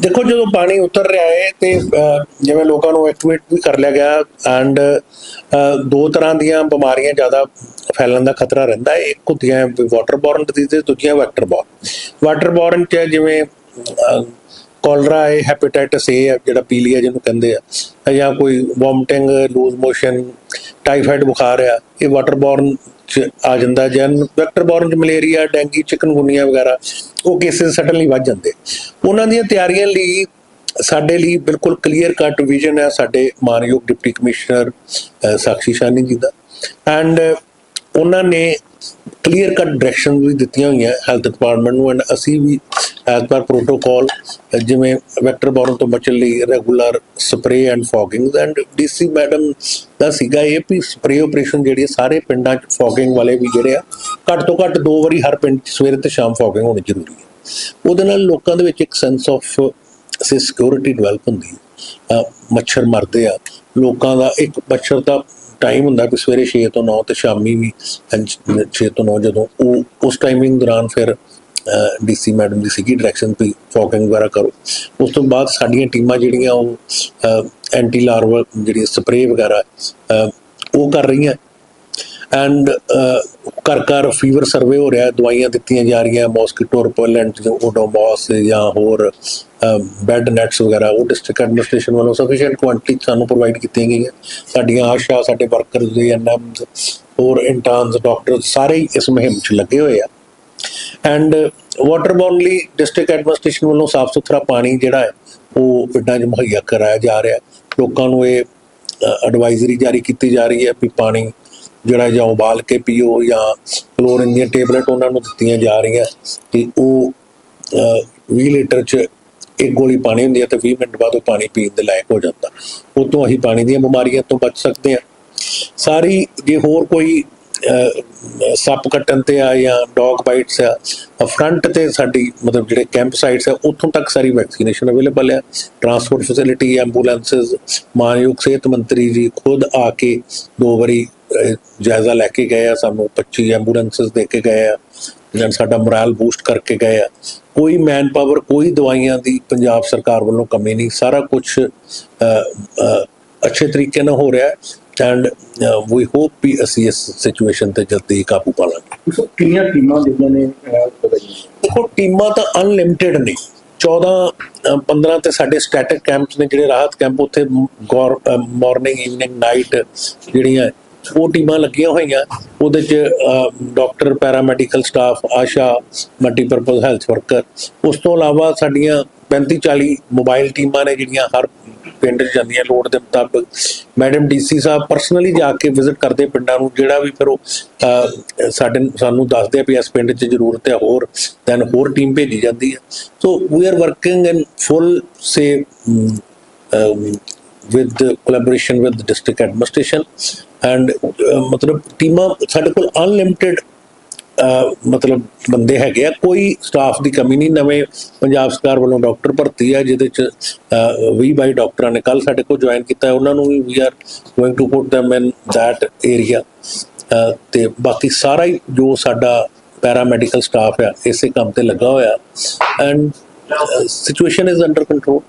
ਦੇਖੋ, ਜਦੋਂ ਪਾਣੀ ਉਤਰ ਰਿਹਾ ਹੈ ਤੇ ਜਿਵੇਂ ਲੋਕਾਂ ਨੂੰ ਐਕਟੀਵੇਟ ਵੀ ਕਰ ਲਿਆ ਗਿਆ ਐਂਡ ਦੋ ਤਰ੍ਹਾਂ ਦੀਆਂ ਬਿਮਾਰੀਆਂ ਜ਼ਿਆਦਾ ਫੈਲਣ ਦਾ ਖਤਰਾ ਰਹਿੰਦਾ ਹੈ। ਇੱਕ ਹੁੰਦੀਆਂ ਵਾਟਰ ਬੋਰਨ ਡਿਜ਼ੀਜ਼ ਦੂਜੀਆਂ ਵੈਕਟਰਬੋਰਨ ਵਾਟਰਬੋਰਨ ਚ ਜਿਵੇਂ ਕੋਲਰਾ ਹੈ ਹੈਪੇਟਾਈਟਸ ਏ ਹੈ, ਜਿਹੜਾ ਪੀਲੀਆ ਜਿਹਨੂੰ ਕਹਿੰਦੇ ਆ, ਜਾਂ ਕੋਈ ਵੋਮਟਿੰਗ ਲੂਜ਼ ਮੋਸ਼ਨ ਟਾਈਫਾਈਡ ਬੁਖਾਰ ਆ, ਇਹ ਵਾਟਰ ਬੋਰਨ ਚ ਆ ਜਾਂਦਾ ਜਨ ਵੈਕਟਰਬੋਰਨ ਚ ਮਲੇਰੀਆ ਡੈਂਗੀ ਚਿਕਨਗੁਨੀਆ ਵਗੈਰਾ, ਉਹ ਕੇਸਿਸ ਸਟਨਲੀ ਵੱਧ ਜਾਂਦੇ ਉਹਨਾਂ ਦੀਆਂ ਤਿਆਰੀਆਂ ਲਈ ਸਾਡੇ ਲਈ ਬਿਲਕੁਲ ਕਲੀਅਰ ਕੱਟ ਵਿਜ਼ਨ ਹੈ ਸਾਡੇ ਮਾਨਯੋਗ deputy commissioner uh, Sakshi Sawhney ji ਦਾ। ਐਂਡ ਉਹਨਾਂ ਨੇ ਕਲੀਅਰ ਕੱਟ ਡਾਇਰੈਕਸ਼ਨ ਵੀ ਦਿੱਤੀਆਂ ਹੋਈਆਂ ਹੈਲਥ ਡਿਪਾਰਟਮੈਂਟ ਨੂੰ ਐਂਡ ਅਸੀਂ ਵੀ ਐਜ਼ ਪਰ ਪ੍ਰੋਟੋਕਾਲ ਜਿਵੇਂ ਵੈਕਟਰ ਬੋਰਨ ਤੋਂ ਬਚਣ ਲਈ regular spray and fogging and DC madam ਦਾ ਸੀਗਾ ਇਹ ਵੀ ਸਪਰੇ ਆਪਰੇਸ਼ਨ ਜਿਹੜੀ ਸਾਰੇ ਪਿੰਡਾਂ 'ਚ ਫੌਗਿੰਗ ਵਾਲੇ ਵੀ ਜਿਹੜੇ ਆ ਘੱਟ ਤੋਂ ਘੱਟ ਦੋ ਵਾਰੀ ਹਰ ਪਿੰਡ 'ਚ ਸਵੇਰੇ ਤੇ ਸ਼ਾਮ ਫੌਗਿੰਗ ਹੋਣੀ ਜ਼ਰੂਰੀ ਹੈ। ਉਹਦੇ ਨਾਲ ਲੋਕਾਂ ਦੇ ਵਿੱਚ ਇੱਕ ਸੈਂਸ ਆਫ ਸੇ ਸਿਕਿਉਰਿਟੀ ਡਿਵੈਲਪ ਹੁੰਦੀ ਹੈ। ਮੱਛਰ ਮਰਦੇ ਆ। ਲੋਕਾਂ ਦਾ ਇੱਕ ਮੱਛਰ ਦਾ ਟਾਈਮ ਹੁੰਦਾ ਕਿ ਸਵੇਰੇ 6 ਤੋਂ 9 ਤੇ ਸ਼ਾਮੀ ਵੀ 6 ਤੋਂ 9 ਜਦੋਂ ਉਹ ਉਸ ਟਾਈਮਿੰਗ ਦੌਰਾਨ ਫਿਰ ਡੀਸੀ ਮੈਡਮ ਦੀ ਸੀਗੀ ਡਾਇਰੈਕਸ਼ਨ ਤੇ ਫੋਕਿੰਗ ਵਗੈਰਾ ਕਰੋ। ਉਸ ਤੋਂ ਬਾਅਦ ਸਾਡੀਆਂ ਟੀਮਾਂ ਜਿਹੜੀਆਂ ਉਹ ਐਂਟੀ ਲਾਰਵਾ ਜਿਹੜੀ ਸਪਰੇਅ ਵਗੈਰਾ ਉਹ ਕਰ ਰਹੀਆਂ। ਐਂਡ uh, ਘਰ ਘਰ ਫੀਵਰ ਸਰਵੇ ਹੋ ਰਿਹਾ ਦਵਾਈਆਂ ਦਿੱਤੀਆਂ ਜਾ ਰਹੀਆਂ ਮੋਸਕੀਟੋ ਰਿਪੈਲੈਂਟ ਜੋ ਓਡੋਮੋਸ ਜਾਂ ਹੋਰ ਬੈੱਡ ਨੈਟਸ ਵਗੈਰਾ, ਉਹ ਡਿਸਟ੍ਰਿਕਟ ਐਡਮਿਨਿਸਟ੍ਰੇਸ਼ਨ ਵੱਲੋਂ ਸਫੀਸ਼ੀਐਂਟ ਕੁਆਂਟੀਟੀ ਸਾਨੂੰ ਪ੍ਰੋਵਾਈਡ ਕੀਤੀਆਂ ਗਈਆਂ। ਸਾਡੀਆਂ ਆਸ਼ਾ, ਸਾਡੇ ਵਰਕਰਸ ਦੇ ਐਨਐਮ ਹੋਰ ਇੰਟਰਨਸ ਡਾਕਟਰ ਸਾਰੇ ਹੀ ਇਸ ਮੁਹਿੰਮ 'ਚ ਲੱਗੇ ਹੋਏ ਆ। ਐਂਡ ਵਾਟਰ ਬੋਰਨ ਲਈ ਡਿਸਟ੍ਰਿਕਟ ਐਡਮਿਨਿਸਟ੍ਰੇਸ਼ਨ ਵੱਲੋਂ ਸਾਫ਼ ਸੁਥਰਾ ਪਾਣੀ ਜਿਹੜਾ ਹੈ, ਉਹ ਪਿੰਡਾਂ 'ਚ ਮੁਹੱਈਆ ਕਰਾਇਆ ਜਾ ਰਿਹਾ। ਲੋਕਾਂ ਨੂੰ ਇਹ ਐਡਵਾਈਜ਼ਰੀ ਜਾਰੀ ਕੀਤੀ ਜਾ ਰਹੀ ਹੈ ਵੀ ਪਾਣੀ ਜਿਹੜਾ ਜਾਂ ਉਬਾਲ ਕੇ ਪੀਓ ਜਾਂ ਕਲੋਰੀਨ ਦੀਆਂ ਟੇਬਲੇਟ ਉਹਨਾਂ ਨੂੰ ਦਿੱਤੀਆਂ ਜਾ ਰਹੀਆਂ ਕਿ ਉਹ ਅਹ, 20 ਲੀਟਰ 'ਚ ਇੱਕ ਗੋਲੀ ਪਾਣੀ ਹੁੰਦੀ ਹੈ ਤੇ 20 ਮਿੰਟ ਬਾਅਦ ਉਹ ਪਾਣੀ ਪੀਣ ਦੇ ਲਾਇਕ ਹੋ ਜਾਂਦਾ। ਉਹ ਤੋਂ ਅਸੀਂ ਪਾਣੀ ਦੀਆਂ ਬਿਮਾਰੀਆਂ ਤੋਂ ਬਚ ਸਕਦੇ ਹਾਂ। ਸਾਰੀ ਜੇ ਹੋਰ ਕੋਈ ਸੱਪ ਕੱਟਣ ਤੇ ਆ ਜਾਂ ਡੌਗ ਬਾਈਟਸ ਆ ਫਰੰਟ ਤੇ ਸਾਡੀ ਮਤਲਬ ਜਿਹੜੇ ਕੈਂਪ ਸਾਈਟਸ ਆ ਉੱਥੋਂ ਤੱਕ ਸਾਰੀ ਵੈਕਸੀਨੇਸ਼ਨ ਅਵੇਲੇਬਲ ਆ। ਟਰਾਂਸਪੋਰਟ ਫੈਸਿਲਿਟੀ ਐਂਬੂਲੈਂਸਸ ਮਾਨਯੋਗ ਸਿਹਤ ਮੰਤਰੀ ਜੀ ਖੁਦ ਆ ਕੇ ਦੋ ਵਾਰੀ ਜਾਇਜ਼ਾ ਲੈ ਕੇ ਗਏ ਆ ਸਾਨੂੰ 25 ਐਂਬੂਲੈਂਸਸ ਦੇ ਕੇ ਗਏ ਆ ਜਾਂ ਸਾਡਾ ਮੋਰਲ ਬੂਸਟ ਕਰਕੇ ਗਏ ਆ। ਕੋਈ ਮੈਨ ਪਾਵਰ ਕੋਈ ਦਵਾਈਆਂ ਦੀ ਪੰਜਾਬ ਸਰਕਾਰ ਵੱਲੋਂ ਕਮੀ ਨਹੀਂ। ਸਾਰਾ ਕੁਝ ਅੱਛੇ ਤਰੀਕੇ ਨਾਲ ਹੋ ਰਿਹਾ ਹੈ। ਐਂਡ ਵੀ ਹੋਪ ਵੀ ਅਸੀਂ ਇਸ ਸਿਚੁਏਸ਼ਨ ਤੇ ਜਲਦੀ ਕਾਬੂ ਪਾ ਲਾਂਗੇ। ਸੋ ਕਿੰਨੀਆਂ ਟੀਮਾਂ ਜਿਹੜੀਆਂ ਨੇ ਦੇਖੋ ਟੀਮਾਂ ਤਾਂ ਅਨਲਿਮਿਟਿਡ ਨੇ। 14 ਅ, 15 ਤੇ ਸਾਡੇ ਸਟੈਟਿਕ ਕੈਂਪਸ ਨੇ ਜਿਹੜੇ ਰਾਹਤ ਕੈਂਪ ਉੱਥੇ ਮਾਰਨਿੰਗ ਈਵਨਿੰਗ ਨਾਈਟ ਜਿਹੜੀਆਂ ਉਹ ਟੀਮਾਂ ਲੱਗੀਆਂ ਹੋਈਆਂ, ਉਹਦੇ ਚ doctor paramedical staff Asha multipurpose health worker ਉਸ ਤੋਂ ਇਲਾਵਾ ਸਾਡੀਆਂ 35 40 ਮੋਬਾਈਲ ਟੀਮਾਂ ਨੇ ਜਿਹੜੀਆਂ ਹਰ ਪਿੰਡ 'ਚ ਜਾਂਦੀਆਂ, ਲੋੜ ਦੇ ਮੁਤਾਬਕ। ਮੈਡਮ ਡੀਸੀ ਸਾਹਿਬ ਪਰਸਨਲੀ ਜਾ ਕੇ ਵਿਜ਼ਿਟ ਕਰਦੇ ਪਿੰਡਾਂ ਨੂੰ, ਜਿਹੜਾ ਵੀ ਫਿਰ ਉਹ ਸਾਡੇ, ਸਾਨੂੰ ਦੱਸਦੇ ਆ ਵੀ ਇਸ ਪਿੰਡ 'ਚ ਜ਼ਰੂਰਤ ਹੈ ਹੋਰ ਦੈਨ ਹੋਰ ਟੀਮ ਭੇਜੀ ਜਾਂਦੀ ਹੈ। So we are working in full sway with collaboration with district administration and ਮਤਲਬ ਟੀਮਾਂ ਸਾਡੇ ਕੋਲ ਅਨਲਿਮਿਟਿਡ ਮਤਲਬ ਬੰਦੇ ਹੈਗੇ ਆ। ਕੋਈ ਸਟਾਫ ਦੀ ਕਮੀ ਨਹੀਂ। ਨਵੇਂ ਪੰਜਾਬ ਸਰਕਾਰ ਵੱਲੋਂ ਡਾਕਟਰ ਭਰਤੀ ਆ ਜਿਹਦੇ ਚ ਅਹ, 20 ਬਾਈ ਡਾਕਟਰਾਂ ਨੇ ਕੱਲ ਸਾਡੇ ਕੋਲ ਜੁਆਇਨ ਕੀਤਾ ਉਹਨਾਂ ਨੂੰ ਵੀ we are going to put them in that area ਤੇ ਬਾਕੀ ਸਾਰਾ ਹੀ ਜੋ ਸਾਡਾ ਪੈਰਾਮੈਡੀਕਲ ਸਟਾਫ ਆ ਇਸੇ ਕੰਮ ਤੇ ਲੱਗਾ ਹੋਇਆ। And situation is under control